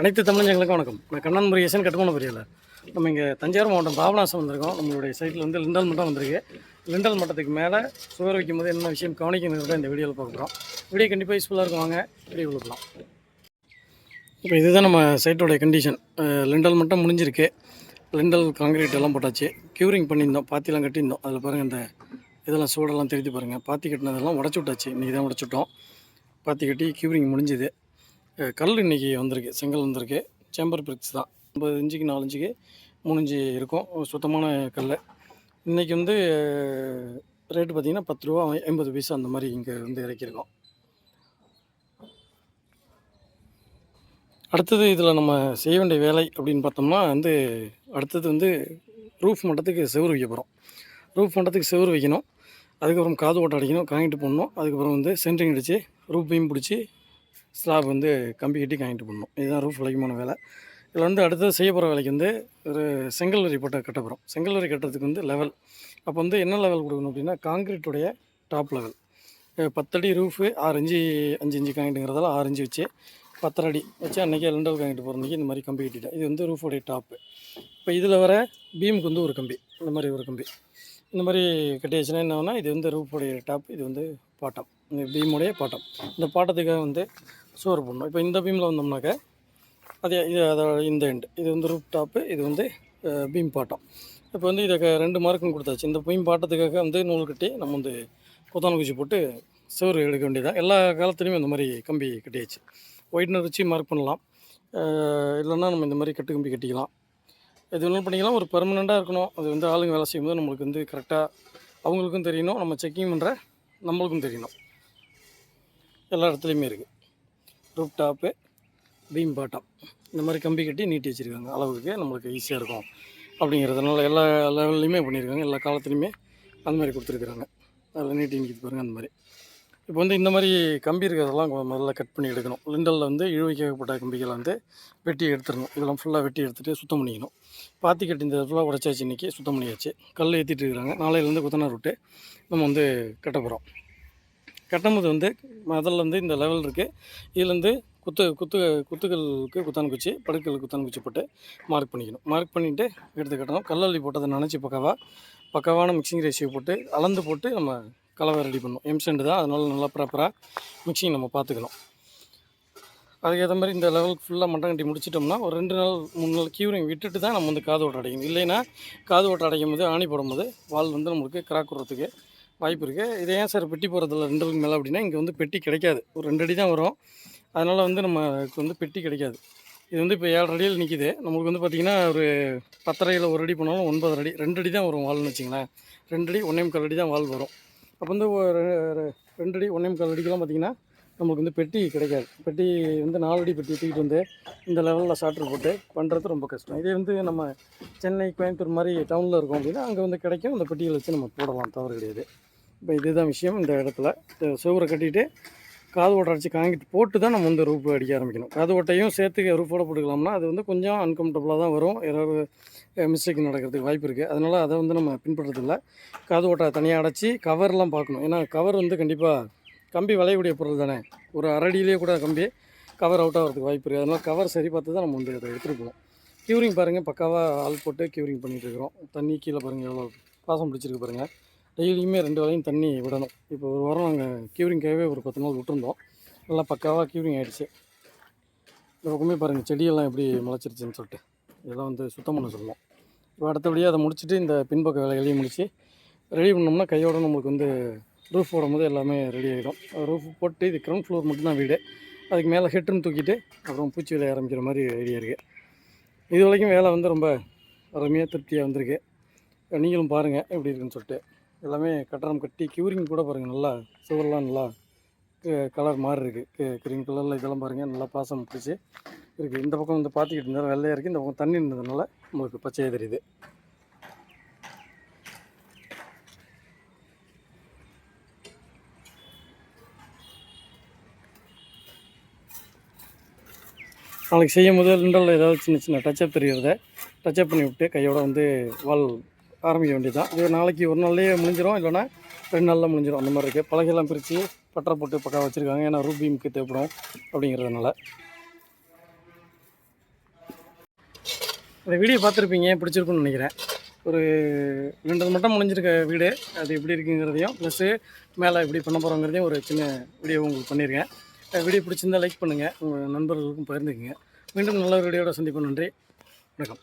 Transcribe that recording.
அனைத்து தமிழஞ்சங்களுக்கும் வணக்கம். நான் கண்ணன் முருகேசன் கட்டுமான புரியல. நம்ம இங்கே தஞ்சாவூர் மாவட்டம் பாபநாசம் வந்திருக்கோம். நம்மளுடைய சைட்டில் வந்து லிண்டல் மட்டம் வந்திருக்கு. லிண்டல் மட்டத்துக்கு மேலே சுவர் வைக்கும் போது என்ன விஷயம் கவனிக்கணுங்கிறத இந்த வீடியோவில் பார்க்குறோம் வீடியோ கண்டிப்பாக யூஸ்ஃபுல்லாக இருக்கும். வாங்க வீடியோ கொடுக்கலாம் இப்போ இதுதான் நம்ம சைட்டோடைய கண்டிஷன் லிண்டல் மட்டும் முடிஞ்சிருக்கு. லிண்டல் காங்கிரீட் எல்லாம் போட்டாச்சு. க்யூரிங் பண்ணியிருந்தோம். பாத்திலாம் கட்டியிருந்தோம். அதில் பாருங்கள் இந்த இதெல்லாம் சூடெல்லாம் திருத்தி பாருங்கள் பாத்தி கட்டினதெல்லாம் உடச்சி விட்டாச்சு. இன்றைக்கி தான் உடச்சுட்டோம் பாத்தி கட்டி க்யூரிங் முடிஞ்சுது. கல் இன்றைக்கி வந்திருக்கு செங்கல் வந்திருக்கு. சேம்பர் பிரிக்ஸ் தான். ஐம்பது இன்ச்சுக்கு நாலு இன்ச்சுக்கு மூணு இன்ச்சு இருக்கும். சுத்தமான கல் இன்றைக்கி வந்து ரேட்டு பார்த்திங்கன்னா பத்து ரூபா ஐம்பது பைசா அந்த மாதிரி இங்கே வந்து இறக்கியிருக்கோம். அடுத்தது இதில் நம்ம செய்ய வேண்டிய வேலை அப்படின்னு பார்த்தோம்னா வந்து அடுத்தது வந்து ரூஃப் மட்டத்துக்கு செவரு வைக்க போகிறோம் ரூஃப் மட்டத்துக்கு செவரு வைக்கணும். அதுக்கப்புறம் காது ஓட்டை அடிக்கணும் காங்கிட்டு போடணும். அதுக்கப்புறம் வந்து சென்ட்ரிங் அடித்து ரூப்பையும் பீம் பிடிச்சி ஸ்லாப் வந்து கம்பி கட்டி காங்கிட்டு பண்ணணும் இதுதான் ரூஃப் வளைக்கமான வேலை. இதில் வந்து அடுத்தது செய்ய போகிற வேலைக்கு வந்து ஒரு செங்கல் வரி போட்ட கட்ட போகிறோம் செங்கல் வரி கட்டுறதுக்கு வந்து லெவல் அப்போ வந்து என்ன லெவல் கொடுக்கணும் அப்படின்னா காங்கிரீட்டுடைய டாப் லெவல் பத்தடி ரூஃபு ஆறு இஞ்சி அஞ்சு இஞ்சி காங்கிட்டுங்கிறதால ஆறு இஞ்சு வச்சு பத்தரை அடி வச்சு அன்றைக்கி ரெண்டாவது காங்கிட்டு போகிறன்னைக்கு இந்த மாதிரி கம்பி கட்டிட்டேன். இது வந்து ரூஃபோடைய டாப்பு இப்போ இதில் வர பீமுக்கு வந்து ஒரு கம்பி. இந்த மாதிரி ஒரு கம்பி. இந்த மாதிரி கட்டியாச்சுன்னா என்ன இது வந்து ரூஃபோடைய டாப் இது வந்து பாட்டம் இந்த பீமுடைய பாட்டம் இந்த பாட்டத்துக்காக வந்து சோறு போடணும். இப்போ இந்த பீமில் வந்தோம்னாக்க அதே இது அதோட இந்த எண்டு இது வந்து ரூப் டாப்பு இது வந்து பீம் பாட்டம். இப்போ வந்து இதை க- ரெண்டு மார்க்கும் கொடுத்தாச்சு. இந்த பீம் பாட்டத்துக்காக வந்து நூல் கட்டி நம்ம வந்து கொத்தான குச்சி போட்டு சோறு எடுக்க வேண்டியதான் எல்லா காலத்துலேயுமே இந்த மாதிரி கம்பி கட்டியாச்சு. ஒயிட்னர் வச்சு மார்க் பண்ணலாம். இல்லைன்னா நம்ம இந்த மாதிரி கட்டு கம்பி கட்டிக்கலாம். எது ஒன்றும் பண்ணிக்கலாம்? ஒரு பெர்மனெண்ட்டாக இருக்கணும். அது வந்து ஆளுங்க வேலை செய்யும்போது நம்மளுக்கு வந்து கரெக்டாக அவங்களுக்கும் தெரியணும். நம்ம செக்கிங் பண்ணுற நம்மளுக்கும் தெரியணும். எல்லா இடத்துலையுமே இருக்குது ரூப் டாப்பு பீம் பாட்டம் இந்த மாதிரி கம்பி கட்டி நீட்டி வச்சுருக்காங்க. அளவுக்கு நம்மளுக்கு ஈஸியாக இருக்கும். அப்படிங்கிறதுனால எல்லா லெவல்லையுமே பண்ணியிருக்காங்க. எல்லா காலத்துலையுமே அந்த மாதிரி கொடுத்துருக்குறாங்க. அதில் நீட்டி நிற்கிது பாருங்கள் அந்த மாதிரி. இப்போ வந்து இந்த மாதிரி கம்பி இருக்கிறதெல்லாம் முதல்ல கட் பண்ணி எடுக்கணும். லிண்டலில் வந்து இழுவைக்கப்பட்ட கம்பிகளை வந்து வெட்டி எடுத்துடணும். இதெல்லாம் ஃபுல்லாக வெட்டி எடுத்துகிட்டு சுத்தம் பண்ணிக்கணும். பாத்தி கட்டி இந்த ஃபுல்லாக உடச்சாச்சு இன்றைக்கி சுத்தம் பண்ணியாச்சு. கல் ஏற்றிட்டு இருக்கிறாங்க. நாளையிலேருந்து குத்தனார் விட்டு நம்ம வந்து கட்ட போகிறோம் கட்டும்போது வந்து முதல்ல வந்து இந்த லெவல் இருக்குது இதுலேருந்து குத்து குத்து குத்துகளுக்கு குத்தான் குச்சி படுக்கைகளுக்கு குத்தான் குச்சி போட்டு மார்க் பண்ணிக்கணும். மார்க் பண்ணிவிட்டு எடுத்து கட்டணும். கல்லள்ளி போட்டதை நினச்சி பக்காவாக பக்காவான மிக்சிங் ரேஷியோ போட்டு அளந்து போட்டு நம்ம கலவை ரெடி பண்ணணும். எம்சென்ட் தான் அதனால் நல்லா ப்ராப்பராக மிக்சிங் நம்ம பார்த்துக்கணும். அதுக்கேற்ற மாதிரி இந்த லெவலுக்கு ஃபுல்லாக மட்டம் கட்டி முடிச்சிட்டோம்னா ஒரு ரெண்டு நாள் மூணு நாள் கியூரிங் விட்டுட்டு தான் நம்ம வந்து காது ஓட்ட அடைக்கணும் இல்லைன்னா காது ஓட்ட அடைக்கும் போது ஆணி போடும்போது வால் வந்து நம்மளுக்கு கிராக் விடுறதுக்கு வாய்ப்பு இருக்குது இது ஏன் சார் பெட்டி போகிறதில்ல ரெண்டு மேலே அப்படின்னா இங்கே வந்து பெட்டி கிடைக்காது. ஒரு ரெண்டு அடி தான் வரும். அதனால் வந்து நமக்கு வந்து பெட்டி கிடைக்காது. இது வந்து இப்போ ஏழரை அடியில் நிற்கிது நம்மளுக்கு வந்து பார்த்திங்கன்னா ஒரு பத்தரையில் ஒரு அடி போனாலும் ஒன்பது அடி ரெண்டு அடி தான் வரும் வால்னு வச்சிங்களேன் ரெண்டு அடி ஒன்றே முக்கால் அடி தான் வால் வரும். அப்போ வந்து ஒரு ரெண்டு அடி ஒன்றே முக்கால் அடிக்கெலாம் பார்த்திங்கன்னா நமக்கு வந்து பெட்டி கிடைக்காது. பெட்டி வந்து நாலு அடி பெட்டி தூக்கிட்டு வந்து இந்த லெவலில் சாட்ரு போட்டு பண்ணுறது ரொம்ப கஷ்டம். இதே வந்து நம்ம சென்னை கோயம்புத்தூர் மாதிரி டவுனில் இருக்கோம் அப்படின்னா அங்கே வந்து கிடைக்கும். அந்த பெட்டிகளை வச்சு நம்ம போடலாம். தவறு கிடையாது. இப்போ இதுதான் விஷயம் இந்த இடத்துல. இந்த சுவரை கட்டிட்டு காது ஓட்டை அடித்து காங்கிட்டு போட்டு தான் நம்ம வந்து ரூப் அடிக்க ஆரம்பிக்கணும். காது ஓட்டையும் சேர்த்து ரூஃபோட போட்டுக்கலாம்னா அது வந்து கொஞ்சம் அன்கம்ஃபர்டபுளாக தான் வரும். ஏதாவது மிஸ்டேக் நடக்கிறதுக்கு வாய்ப்பு இருக்குது அதனால் அதை வந்து நம்ம பின்பற்றதில்ல. காது ஓட்டை தனியாக அடைச்சி கவர்லாம் பார்க்கணும். ஏன்னா கவர் வந்து கண்டிப்பாக கம்பி வளையக்கூடிய பொருள் தானே. ஒரு அரடியிலேயே கூட கம்பி கவர் அவுட் ஆகிறதுக்கு வாய்ப்பு இருக்குது அதனால் கவர் சரி பார்த்து தான் நம்ம வந்து அதை எடுத்துகிட்டு போவோம் க்யூரிங் பாருங்கள் பக்காவாக ஆள் போட்டு க்யூரிங் பண்ணிகிட்டு இருக்கிறோம். தண்ணி கீழே பாருங்கள் எவ்வளோ பாசம் பிடிச்சிருக்கு பாருங்கள் டெய்லியுமே ரெண்டு வேலையும் தண்ணி விடணும். இப்போ ஒரு வாரம் நாங்கள் க்யூரிங்காகவே ஒரு பத்து நாள் விட்டுருந்தோம். நல்லா பக்காவாக க்யூரிங் ஆகிடுச்சு இந்த பக்கமே பாருங்கள் செடியெல்லாம் எப்படி முளைச்சிருச்சுன்னு சொல்லிட்டு. இதெல்லாம் வந்து சுத்தம் பண்ண சொல்லணும் இப்போ அடுத்தபடியாக அதை முடிச்சுட்டு இந்த பின்பக்க வேலைகளையும் முடித்து ரெடி பண்ணோம்னா கையோட நம்மளுக்கு வந்து ரூஃப் போடும்போது எல்லாமே ரெடி ஆகிடும் ரூஃப் போட்டு இது கிரவுண்ட் ஃப்ளோர் மட்டும்தான் வீடு. அதுக்கு மேலே ஹெட்ருன்னு தூக்கிட்டு அப்புறம் பூச்சி விளைய ஆரம்பிக்கிற மாதிரி ஐடியா இருக்குது இது வரைக்கும் வேலை வந்து ரொம்ப அருமையாக திருப்தியாக வந்திருக்கு. நீங்களும் பாருங்கள் எப்படி இருக்குன்னு சொல்லிட்டு. எல்லாமே கட்டடம் கட்டி க்யூரிங் கூட பாருங்கள் நல்லா சுவர்லாம் நல்லா கலர் மாறி இருக்குது க்ரீன் கலரில் இதெல்லாம் பாருங்கள் நல்லா பாசம் பிடிச்சி இருக்குது இந்த பக்கம் வந்து பார்த்துக்கிட்டு இருந்தாலும் வெள்ளையாக இருக்குது இந்த பக்கம் தண்ணி இருந்ததுனால உங்களுக்கு பச்சையாக தெரியுது. நாளைக்கு செய்யும் போது லிண்டலில் ஏதாவது சின்ன சின்ன டச்சப் தெரிகிறத டச்சப் பண்ணி விட்டு கையோட வந்து வால் ஆரம்பிக்க வேண்டியதுதான். இது நாளைக்கு ஒரு நாள்லேயே முடிஞ்சிடும் இல்லைன்னா ரெண்டு நாளில் முடிஞ்சிடும் அந்த மாதிரி இருக்குது பலகையெல்லாம் பிரித்து பட்டரை போட்டு பக்கம் வச்சுருக்காங்க. ஏன்னா ரூபீமுக்கு தேவைப்படும் அப்படிங்கிறதுனால. இந்த வீடியோ பார்த்துருப்பீங்க. பிடிச்சிருக்குன்னு நினைக்கிறேன். ஒரு ரெண்டு மட்டும் முடிஞ்சிருக்க வீடு. அது எப்படி இருக்குங்கிறதையும் ப்ளஸ்ஸு மேலே எப்படி பண்ண போகிறோங்கிறதையும் ஒரு சின்ன வீடியோ உங்களுக்கு பண்ணியிருக்கேன் வீடியோ பிடிச்சிருந்தா லைக் பண்ணுங்கள் உங்கள் நண்பர்களுக்கும் பகிர்ந்துக்குங்க. மீண்டும் நல்ல ஒரு வீடியோட சந்திப்போம். நன்றி. வணக்கம்.